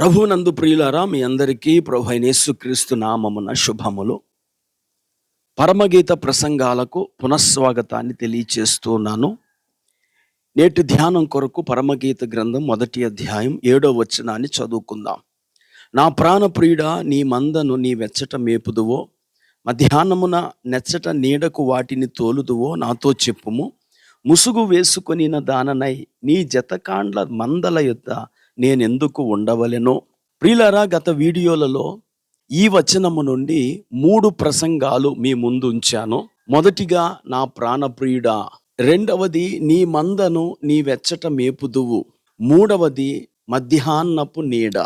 ప్రభునందు ప్రియులారా మీ అందరికీ ప్రభు అయిన యేసుక్రీస్తు నామమున శుభములు. పరమగీత ప్రసంగాలకు పునఃస్వాగతాన్ని తెలియచేస్తున్నాను నేటి ధ్యానం కొరకు పరమగీత గ్రంథం మొదటి అధ్యాయం ఏడో వచనాన్ని చదువుకుందాం. నా ప్రాణప్రియుడ నీ మందను నీ వెచ్చట మేపుదువో మధ్యాహ్నమున నెచ్చట నీడకు వాటిని తోలుదువో నాతో చెప్పుము. ముసుగు వేసుకొనిన దాననై నీ జతకాండ్ల మందల యొద్ద నేనెందుకు ఉండవలెనో? ప్రియులరా గత వీడియోలలో ఈ వచనము నుండి మూడు ప్రసంగాలు మీ ముందు ఉంచాను. మొదటిగా నా ప్రాణప్రియుడా రెండవది నీ మందను నీ వెచ్చట మేపుదువు. మూడవది మధ్యాహ్నపు నీడ.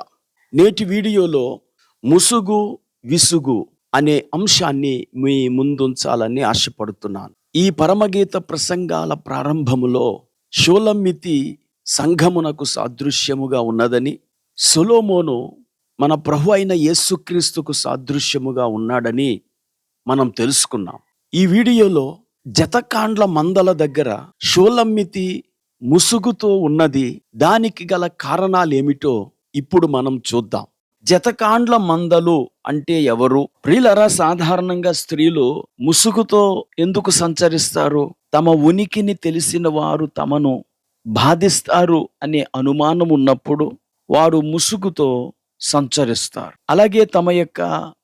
నేటి వీడియోలో ముసుగు విసుగు అనే అంశాన్ని మీ ముందుంచాలని ఆశపడుతున్నాను. ఈ పరమగీత ప్రసంగాల ప్రారంభములో షోలమ్మితి సంఘమునకు సాదృశ్యముగా ఉన్నదని సొలోమోను మన ప్రభు అయిన యేసుక్రీస్తుకు సాదృశ్యముగా ఉన్నాడని మనం తెలుసుకున్నాం. ఈ వీడియోలో జతకాండ్ల మందల దగ్గర షోలమ్మితి ముసుగుతో ఉన్నది దానికి గల కారణాలేమిటో ఇప్పుడు మనం చూద్దాం. జతకాండ్ల మందలు అంటే ఎవరు? ప్రియులరా సాధారణంగా స్త్రీలు ముసుగుతో ఎందుకు సంచరిస్తారు? తమ ఉనికిని తెలిసిన వారు తమను బాధిస్తారు అనే అనుమానం ఉన్నప్పుడు వారు ముసుగుతో సంచరిస్తారు. అలాగే తమ యొక్క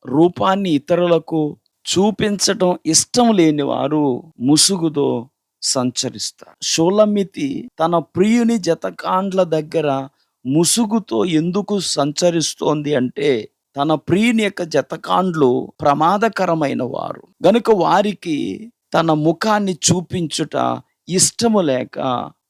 రూపాన్ని ఇతరులకు చూపించటం ఇష్టం లేని వారు ముసుగుతో సంచరిస్తారు. షోలమితి తన ప్రియుని జతకాండ్ల దగ్గర ముసుగుతో ఎందుకు సంచరిస్తోంది అంటే తన ప్రియుని యొక్క జతకాండ్లు ప్రమాదకరమైన వారు. గనుక వారికి తన ముఖాన్ని చూపించుట ఇష్టము లేక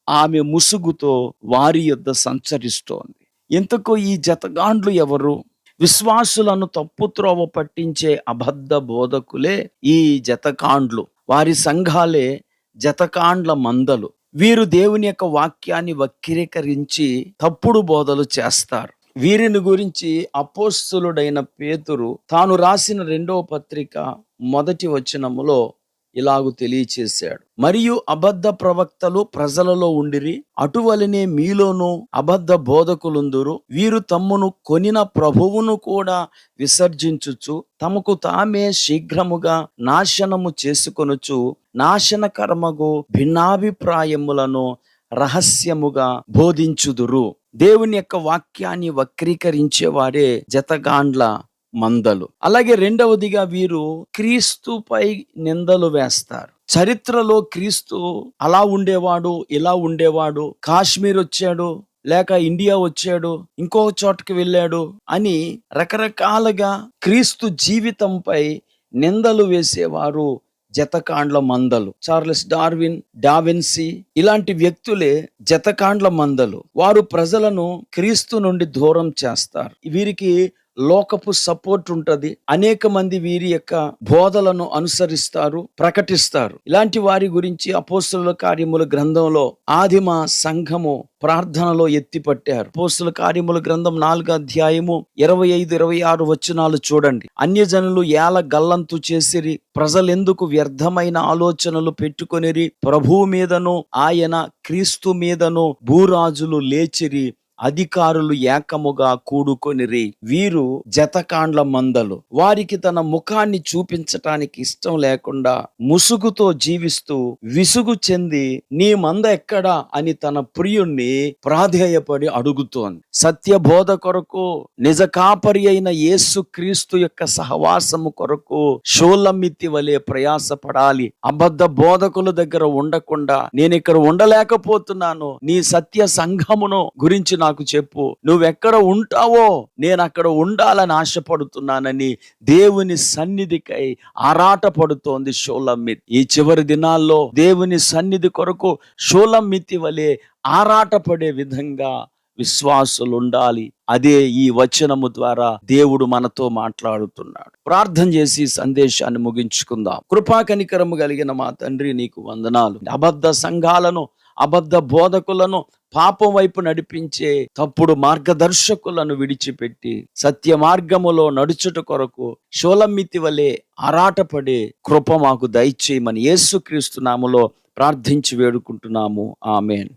ఆమె ముసుగుతో వారి యొద్ద సంచరిస్తోంది. ఇంతకు ఈ జతగాండ్లు ఎవరు? విశ్వాసులను తప్పుత్రోవ పట్టించే అబద్ధ బోధకులే ఈ జతకాండ్లు. వారి సంఘాలే జతకాండ్ల మందలు. వీరు దేవుని యొక్క వాక్యాన్ని వక్రీకరించి తప్పుడు బోధలు చేస్తారు. వీరిని గురించి అపోస్తులుడైన పేతురు తాను రాసిన రెండవ పత్రిక మొదటి వచనములో ఇలాగు తెలియచేశాడు. మరియు అబద్ధ ప్రవక్తలు ప్రజలలో ఉండిరి అటువలనే మీలోనూ అబద్ధ బోధకులుందురు. వీరు తమ్మును కొనిన ప్రభువును కూడా విసర్జించుచు తమకు తామే శీఘ్రముగా నాశనము చేసుకొనుచు నాశనకర్మగు భిన్నాభిప్రాయములను రహస్యముగా బోధించుదురు. దేవుని యొక్క వాక్యాన్ని వక్రీకరించేవాడే జతగాండ్ల మందలు. అలాగే రెండవదిగా వీరు క్రీస్తుపై నిందలు వేస్తారు. చరిత్రలో క్రీస్తు అలా ఉండేవాడు ఇలా ఉండేవాడు కాశ్మీర్ వచ్చాడు లేక ఇండియా వచ్చాడు ఇంకో చోటకి వెళ్ళాడు అని రకరకాలుగా క్రీస్తు జీవితంపై నిందలు వేసేవారు జతకాండ్ల మందలు. చార్లెస్ డార్విన్ డావిన్సీ ఇలాంటి వ్యక్తులే జతకాండ్ల మందలు. వారు ప్రజలను క్రీస్తు నుండి దూరం చేస్తారు. వీరికి లోకపు సపోర్ట్ ఉంటుంది. అనేక మంది వీరి యొక్క బోధలను అనుసరిస్తారు ప్రకటిస్తారు. ఇలాంటి వారి గురించి అపోస్తుల కార్యముల గ్రంథంలో ఆదిమ సంఘము ప్రార్థనలో ఎత్తిపట్టారు. పోస్తుల కార్యముల గ్రంథం నాలుగు అధ్యాయము ఇరవై ఐదు ఇరవై ఆరు వచనాలు చూడండి. అన్యజనులు ఏల గల్లంతు చేసిరి ప్రజలెందుకు వ్యర్థమైన ఆలోచనలు పెట్టుకొనిరి ప్రభువు మీదను ఆయన క్రీస్తు మీదను భూరాజులు లేచిరి అధికారులు ఏకముగా కూడుకొనిరి. వీరు జతకాండ్ల మందలు. వారికి తన ముఖాన్ని చూపించటానికి ఇష్టం లేకుండా ముసుగుతో జీవిస్తూ విసుగు చెంది నీ మంద ఎక్కడా? అని తన ప్రియుణ్ణి ప్రాధేయపడి అడుగుతోంది. సత్య బోధ కొరకు నిజ కాపరి అయిన యేసు క్రీస్తు యొక్క సహవాసము కొరకు షోలమ్మితి వలె ప్రయాసపడాలి. అబద్ధ బోధకుల దగ్గర ఉండకుండా నేను ఇక్కడ ఉండలేకపోతున్నాను. నీ సత్య సంఘమును గురించి నాకు చెప్పు. నువ్వెక్కడ ఉంటావో నేను అక్కడ ఉండాలని ఆశపడుతున్నానని దేవుని సన్నిధికై ఆరాటపడుతోంది షోలమ్మిత్ ఈ చివరి దినాల్లో దేవుని సన్నిధి కొరకు షోలమ్మితి వలె ఆరాటపడే విధంగా విశ్వాసులు ఉండాలి అదే ఈ వచనము ద్వారా దేవుడు మనతో మాట్లాడుతున్నాడు. ప్రార్థన చేసి సందేశాన్ని ముగించుకుందాం. కృపా కనికరము కలిగిన మా తండ్రి నీకు వందనాలు. అబద్ధ సంఘాలను అబద్ధ బోధకులను పాపం వైపు నడిపించే తప్పుడు మార్గదర్శకులను విడిచిపెట్టి సత్య మార్గములో నడుచుట కొరకు షోలమ్మితి వలె ఆరాటపడే కృప మాకు దయచేయమని యేసుక్రీస్తు నామలో ప్రార్థించి వేడుకుంటున్నాము. ఆమెన్.